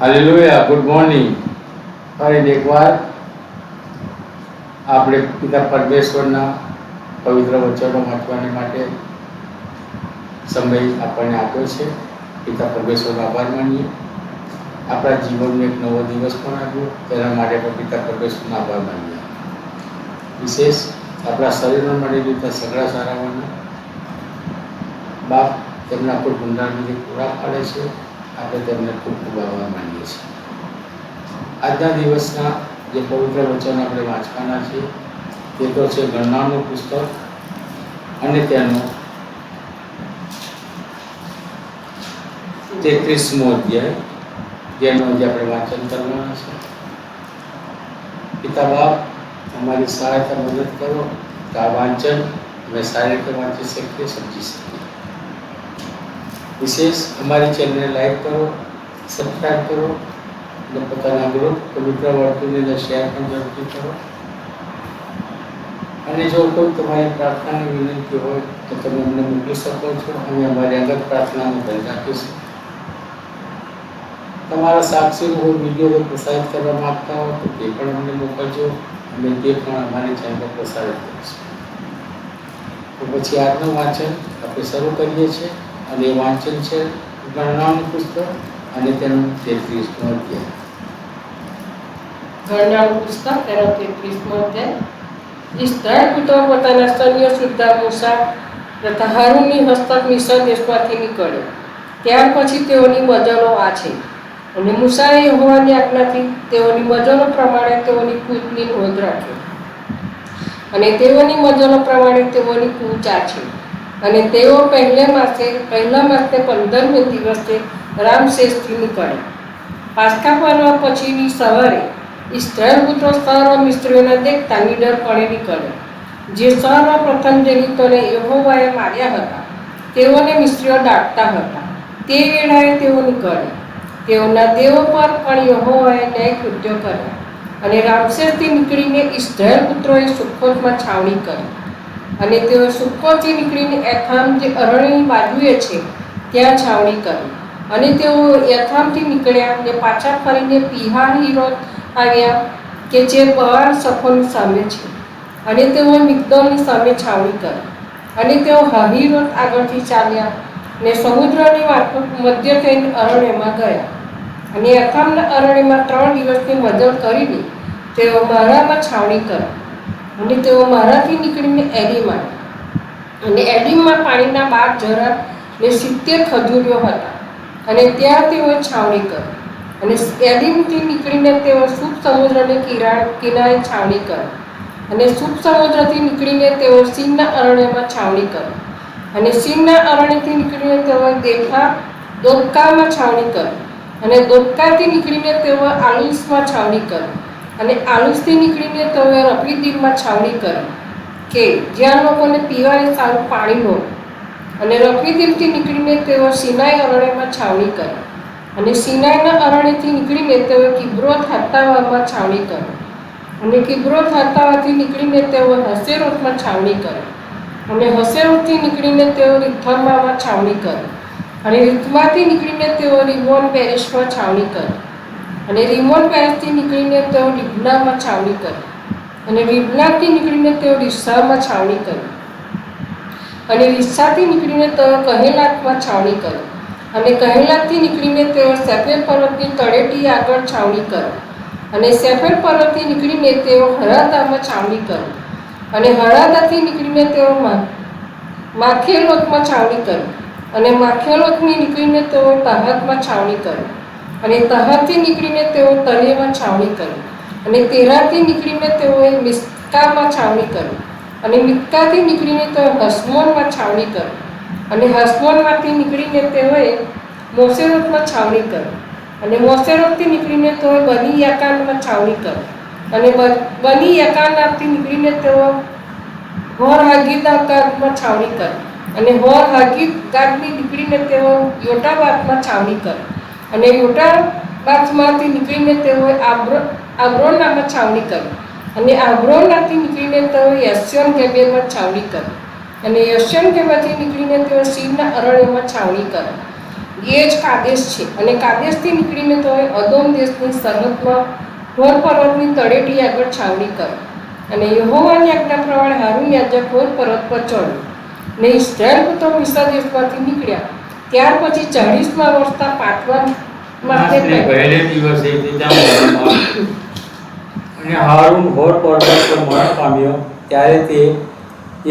Hallelujah good morning ફરી એકવાર આપણે પિતા પરમેશ્વરના પવિત્ર વચનો વાંચવાની માટે સમય આપણને આપ્યો છે. પિતા પરમેશ્વરનો આભાર માનીએ. આપણા જીવનનો એક નવો દિવસ પણ આવ્યો. તેના માટે પણ પિતા પરમેશ્વરનો આભાર માનીએ. વિશેષ આપણા શરીરમાં મળી જતા સગડા સારાવાના બાપ તેમના કોઈ ગુંડાળ વિધિ પૂરા પાડે છે. આપણે તેમને ખૂબ ખૂબ આભાર માનીએ છીએ. આજના દિવસના જે પવિત્ર વચન આપણે વાંચવાના છે તે તો છે ગણનાનું પુસ્તક અને તેનો તેત્રીસમો અધ્યાય, જેનો આજે આપણે વાંચન કરવાના છે. પિતા બાપ, અમારી સહાયતા મદદ કરો, તો આ વાંચન અમે સારી રીતે વાંચી શકીએ, સમજી શકીએ. વિશેષ અમારી ચેનલને લાઈક કરો સબસ્ક્રાઈબ કરો, અને પોતાના ગ્રુપ પવિત્ર વર્તુની અંદર શેર પણ જરૂરથી કરો. અને જો કોઈ તમારી પ્રાર્થનાની વિનંતી હોય તો તમે અમને મોકલી શકો છો, અમે અમારી આગળ પ્રાર્થનાનું ધન રાખીશું તમારા સાક્ષીનો કોઈ વીડિયો પ્રસારિત કરવા માંગતા હો તો તે પણ અમને મોકલજો અને તે પણ અમારી ચેનલ પર પ્રસારિત કરીશું. તો પછી આજનું વાંચન આપણે શરૂ કરીએ છીએ. અને વાંચન છે ગણનાનું પુસ્તક અને તેનું તેત્રીસમો અધ્યાય. ગણનાનું પુસ્તક તેનો તેત્રીસમો અધ્યાય. ઇસ્રાયલ પુત્રો પોતાના સૈન્ય સુદ્ધા મૂસા તથા હારૂનની હસ્તક મિશ્ર દેશમાંથી નીકળ્યો. ત્યાર પછી તેઓની મજલો આ છે. અને મૂસાએ હોવાની આજ્ઞાથી તેઓની મજલો પ્રમાણે તેઓની કૂચની નોંધ રાખી. અને તેઓની મજલો પ્રમાણે તેઓની કૂચ આ છે. અને તેઓ પહેલે માસે, પહેલા માસે પંદરમી દિવસે રામશેષથી નીકળ્યા. પાસ્કા પર્વ પછીની સવારે ઇસ્રાયેલ પુત્રો સર્વ મિસ્ત્રીઓને દેખતા નીડરપણે નીકળ્યા. જે સર્વ પ્રથમ જનિતોને યહોવાએ માર્યા હતા, તેઓને મિસ્ત્રીઓ દાટતા હતા. તે વેળાએ તેઓ નીકળ્યા. તેઓના દેવો પર પણ યહોવાએ ન્યાય કૃત્યો કર્યા અને રામશેરથી નીકળીને ઇસ્રાયેલ પુત્રોએ સુખોતમાં છાવણી કરી. અને તેઓ સુકોથી નીકળીને એથામ જે અરણ્યની બાજુએ છે, ત્યાં છાવણી કરી. અને તેઓ યથામથી નીકળ્યા અને પાછા ફરીને પિહાર હીરો આવ્યા કે જે બહાર સફોની સામે છે. અને તેઓ મિગ્દોલની સામે છાવણી કરી. અને તેઓ હહીરોત આગળથી ચાલ્યા ને સમુદ્રની માર્ફત મધ્ય થઈને અરણ્યમાં ગયા. અને યથામના અરણ્યમાં ત્રણ દિવસની મજલ કરીને તેઓ મારામાં છાવણી કરી. અને તેઓ મારાથી નીકળીને એડીમાં અને એડીમમાં પાણીના બાર જરા ને સિત્તેર ખજૂરીઓ હતા. અને ત્યાં તેઓએ છાવણી કરી. અને એડીમથી નીકળીને તેઓ શુભ સમુદ્રને કિરાણ કિનારે છાવણી કરી. અને શુભ સમુદ્રથી નીકળીને તેઓ સિંહના અરણ્યમાં છાવણી કરી. અને સિંહના અરણ્યથી નીકળીને તેઓ દેખા દોદકામાં છાવણી કરી. અને દોદકાથી નીકળીને તેઓ આલુસમાં છાવણી કરી. અને આલુસથી નીકળીને તેઓએ રફીદીનમાં છાવણી કરો કે જ્યાં લોકોને પીવાની સારું પાણી મળે અને રફીદીમથી નીકળીને તેઓ સિનાઈ અરણ્યમાં છાવણી કરે અને સિનાઈના અરણ્યથી નીકળીને તેઓ કિબ્રોત હત્તાવામાં છાવણી કરો અને કિબ્રોત હત્તાવાથી નીકળીને તેઓ હસેરોથમાં છાવણી કરે અને હસેરોથથી નીકળીને તેઓ રીથમામાં છાવણી કરે અને રીથમાંથી નીકળીને તેઓ રિમોન પેરિસમાં છાવણી કરી. અને રિમોન પેરિસથી નીકળીને તેઓ ડિબનામાં છાવણી કરી. અને લિબનાથી નીકળીને તેઓ રિસ્સામાં છાવણી કરી. અને રિસ્સાથી નીકળીને તેઓ કહેલાતમાં છાવણી કરી. અને કહેલાતથી નીકળીને તેઓ સેફેર પર્વતની તળેટી આગળ છાવણી કરી. અને સેફેર પર્વતથી નીકળીને તેઓ હરાદામાં છાવણી કરી. અને હરાદાથી નીકળીને તેઓ મા- માખેલોતમાં છાવણી કરી. અને માખેલોતથી નીકળીને તેઓ તાહતમાં છાવણી કરી. અને તહાતથી નીકળીને તેઓ તનેમાં છાવણી કરી. અને તેરાથી નીકળીને તેઓએ મિસ્કામાં છાવણી કરી. અને મિક્કાથી નીકળીને તેઓ હસમોનમાં છાવણી કરી. અને હસમોનમાંથી નીકળીને તેઓએ મોસેરોતમાં છાવણી કરી. અને મોસેરોતથી નીકળીને તેઓએ બની યાકાનમાં છાવણી કરી. અને બની યાકાનાથી નીકળીને તેઓ હોર હાગીદ આકારમાં છાવણી કરી. અને હોર હાગીદ ગાદની નીકળીને તેઓ યોટાબાદમાં છાવણી કરી. અને યોટાબાદમાંથી નીકળીને તેઓએ આબ્રો આબ્રોનામાં છાવણી કરી. અને આબ્રોનાથી નીકળીને તેઓ યશ્યન ગેબેરમાં છાવણી કરી. અને યશ્યન ગેબેથી નીકળીને તેઓ સીરના અરણ્યમાં છાવણી કરી. એ જ કાદેશ છે. અને કાદેશથી નીકળીને તેઓએ અદોમ દેશની સરહદમાં હોર પર્વતની તળેટી આગળ છાવણી કરી. અને યહોવાની આજ્ઞા પ્રમાણે હારૂન યાજક હોર પર્વત પર ચડ્યો ને ઇસ્રાયલ પુત્રો મિશ્ર દેશમાંથી નીકળ્યા. ત્યાર પછી ચાળીસમાં વર્ષના પાટવા માટે પહેલે દિવસે અને હારૂન હોર પર્વત પર મરણ પામ્યો ત્યારે તે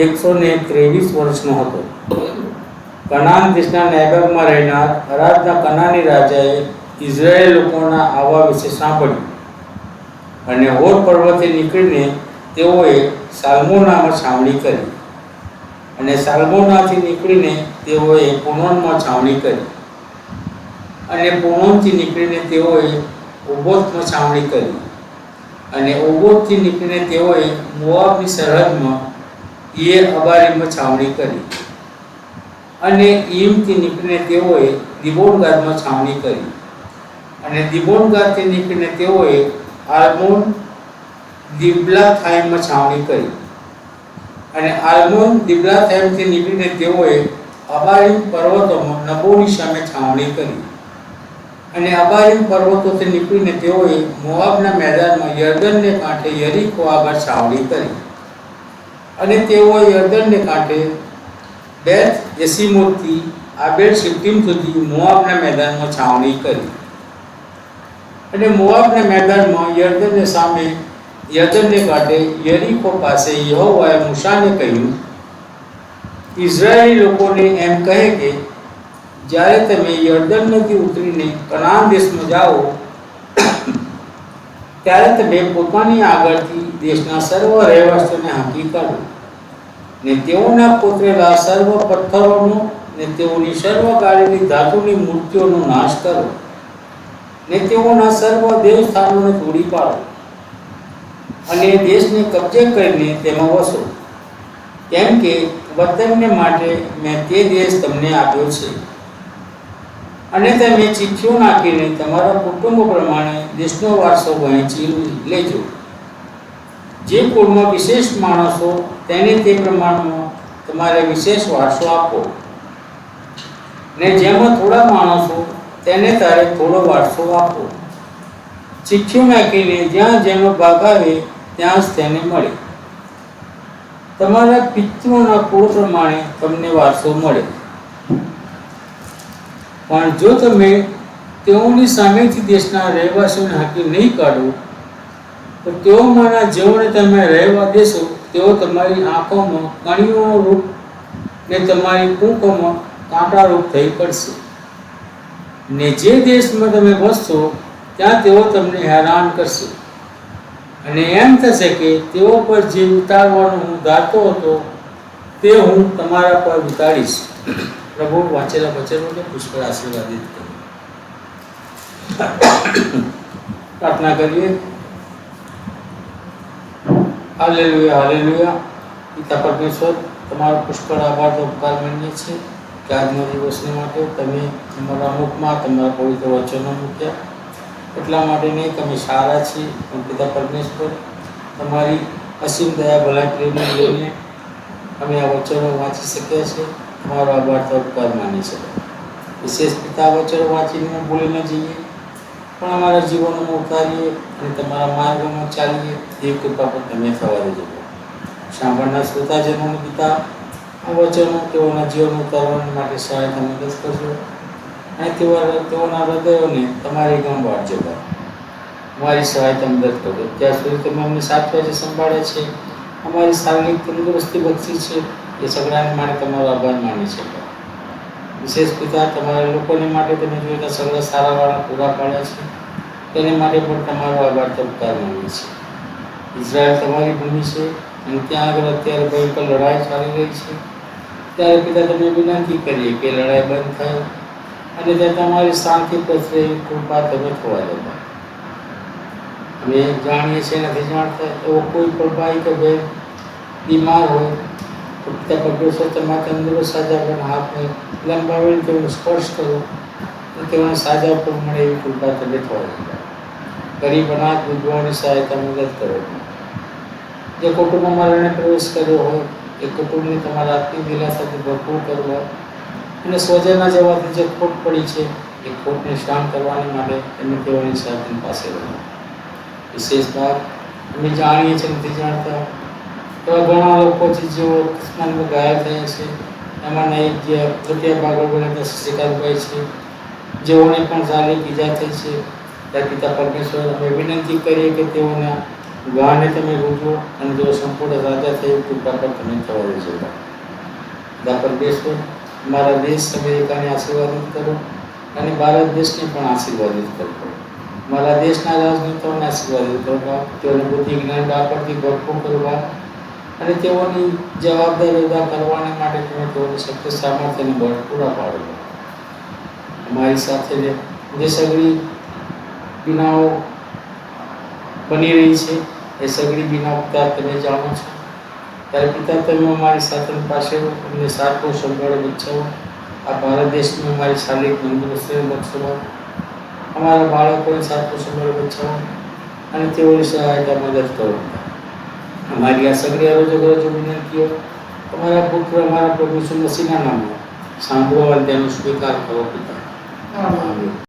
એકસો ને ત્રેવીસ વર્ષનો હતો. કનાન દેશના નેગરમાં રહેનાર અરાબના કનાની રાજાએ ઇઝરાયેલ લોકોના આવવા વિશે સાંભળ્યું. અને હોર પર્વતે નીકળીને તેઓએ સાલ્મોનામાં છાવણી કરી. અને સાલ્બોનાથી નીકળીને તેઓએ પુનોનમાં છાવણી કરી. અને પૂનમથી નીકળીને તેઓએ ઓબોતમાં છાવણી કરી. અને ઓબોતથી નીકળીને તેઓએ મોઆબની સરહદમાં ઈએ અબારીમાં છાવણી કરી. અને ઈમથી નીકળીને તેઓએ દિબોનગાદમાં છાવણી કરી. અને દિબોનગાદથી નીકળીને તેઓએ આલ્મોન દિબલાથાઈમમાં છાવણી કરી. અને આલ્મોન દિબલાથાઈમથી નીકળીને તેઓએ અબારીમ પર્વતોમાં નબોની સામે છાવણી કરી. અને અબારીમ પર્વતોથી નીકળીને તેઓએ મોઆબના મેદાનમાં યર્દનને કાંઠે યરીકો આગળ છાવણી કરી. અને તેઓએ યર્દનને કાંઠે બેથ યસીમોથી આબેલ સિક્કિમ સુધી મોઆબના મેદાનમાં છાવણી કરી. અને મોઆબના મેદાનમાં યર્દનને સામે યર્દનને કાંઠે યરીકો પાસે યહોવાએ મૂસાને કહ્યું ઇઝરાયેલી લોકોને એમ કહે કે જ્યારે તમે યર્દન નદી ઉતરીને કનાન દેશમાં જાઓ ત્યારે તમે પોતાની આગળથી દેશના સર્વ રહેવાસીઓને હાંકી કાઢો ને તેઓના કોતરેલા સર્વ પથ્થરોનો ને તેઓની સર્વ ગાળેલી ધાતુની મૂર્તિઓનો નાશ કરો ને તેઓના સર્વ દેવસ્થાનોને તોડી પાડો અને દેશને કબજે કરીને તેમાં વસો. કેમ કે વતનને માટે મેં તે દેશ તમને આપ્યો છે. અને તમે ચિઠ્ઠીઓ નાખીને તમારા કુટુંબ પ્રમાણે દેશનો વારસો વહેંચી લેજો. જે કુળમાં વિશેષ માણસો તેને તે પ્રમાણમાં તમારે વિશેષ વારસો આપો ને જેમાં થોડા માણસો તેને તારે થોડો વારસો આપો ચિઠ્ઠીઓ નાખીને જ્યાં જેનો ભાગ આવે ત્યાં જ તેને મળે. તમારા પિતૃના કુળ પ્રમાણે તમને વારસો મળે. પણ જો તમે તેઓની સામેથી દેશના રહેવાસીઓને હાકી નહીં કાઢો, તો તેઓ મારા જેઓને તમે રહેવા દેશો, તેઓ તમારી આંખોમાં કણીઓનું રૂપ ને તમારી કૂંકોમાં કાંટા રૂપ થઈ પડશે. ને જે દેશમાં તમે વસશો, ત્યાં તેઓ તમને હેરાન કરશે. અને એમ થશે કે તેઓ પર જે ઉતારવાનું હું ગાતો હતો, તે હું તમારા પર ઉતારીશ. પ્રભુ વાંચેલા વચનોને પુષ્કળ આશીર્વાદિત કરો. પ્રાર્થના કરીએ. હાલેલુયા હાલેલુયા. પિતા પરમેશ્વર, તમારો પુષ્કળ આભાર તો ઉપકાર માનીએ છીએ. કે આજના દિવસને માટે તમે તમારા મુખમાં, તમારા પવિત્ર વચનો મૂક્યા. એટલા માટે નહીં, તમે સારા છીએ. પણ પિતા પરમેશ્વર, તમારી અસીમ દયા ભલા પ્રેમને લઈને અમે આ વચનો વાંચી શક્યા છીએ. તમારો આભાર તો ઉપકાર માની શકો વિશેષ પિતા વચનો વાંચીને ભૂલી ન જઈએ. પણ અમારા જીવનમાં ઉતારીએ અને તમારા માર્ગમાં ચાલીએ એ કૃપા પણ તમે થવા દેજો. સાંભળનાર શ્રોતાજનોને પિતા, આ વચનો તેઓના જીવન ઉતારવા માટે સહાયતા મદદ કરજો. તેઓ તેઓના હૃદયોને તમારી ગામ વાળજો અમારી તમે મદદ કરો. ત્યાં સુધી તમે અમને સાચવા છે સંભાળે છે. અમારી શારીરિક તંદુરસ્તી બક્ષી છે. એ સગડાને માટે તમારો આભાર માની છે વિશેષ પિતા તમારા લોકોને માટે તમે જોયેલા સગડા સારાવાળા પૂરા પાડ્યા છે. તેને માટે પણ તમારો આભાર તો ઉપકાર માનીએ છીએ. ઇઝરાયલ તમારી ભૂમિ છે અને ત્યાં આગળ અત્યારે ભયંકર લડાઈ ચાલી રહી છે. ત્યારે પિતા, તમે વિનંતી કરીએ કે લડાઈ બંધ થાય. અને ત્યાં તમારી શાંતિ પ્રત્યે કૃપા તમે થવા દેતા. અમે જાણીએ છીએ, નથી જાણતા, એવો કોઈ પણ ભાઈ કે ભાઈ બીમાર હોય, તો પિતા પરમેશ્વર તમારા તંદુરસ્ત સાજા પણ હાથને લંબાવીને તેઓને સ્પર્શ કરો અને તેઓને સાજા પણ મળે એવી કૃપા તમે થવા દેતા. ગરીબ અનાથ વિધવાઓની સહાયતા મદદ કરો. જે કુટુંબમાં રણે પ્રવેશ કર્યો હોય, એ કુટુંબને તમારા આત્મીય દિલાસાથી ભરપૂર કરવા અને સ્વજનના જવાથી જે ખોટ પડી છે. એ ખોટને શાંત કરવાની માટે એમને તેઓની સાધન પાસે રહે વિશેષ વાત અમે જાણીએ છીએ નથી જાણતા. એવા ઘણા લોકો છે જેઓ અકસ્માતમાં ઘાયલ થયા છે. એમાંના એક જે તૃતીય બાગળ બનેતા શિકારભાઈ છે. જેઓને પણ શારીરિક ઈજા થઈ છે. ત્યાં પિતા પરમેશ્વર, અમે વિનંતી કરીએ કે તેઓના ગાને તમે રૂજો અને જો સંપૂર્ણ રાજા થઈ, કૃપા પર તમે થવા દેજો. પિતા પરમેશ્વર મારા દેશ અમેરિકાને આશીર્વાદિત કરો અને ભારત દેશને પણ આશીર્વાદિત કરો મારા દેશના રાજનેતાઓને આશીર્વાદિત કરો બાપ. તેઓને બુદ્ધિ જ્ઞાન બાપરથી ભરપૂર કરો બાપ. અને તેઓની જવાબદારી અદા કરવાને માટે તમે તેઓને શક્તિ સામર્થ્યને બળ પૂરા પાડો. અમારી સાથે જે જે બિનાઓ બની રહી છે એ સગળી બીનાઓ તમે જાણો છો ત્યારે પિતા તમે મારી સાથે પાસે અમને સાચો સંભાળો બચાવો. આ ભારત દેશમાં મારી શારીરિક તંદુરસ્તી બચવો અમારા બાળકોને સાચો સંભાળો બચાવો અને તેઓની સહાયતા મદદ કરો. અમારી આ સગળી અરજો ગરજો વિનંતીઓ, તમારા પુત્ર અમારા પ્રભુ ઈસુ મસીહના નામમાં સાંભળો અને તેનો સ્વીકાર કરો પિતા.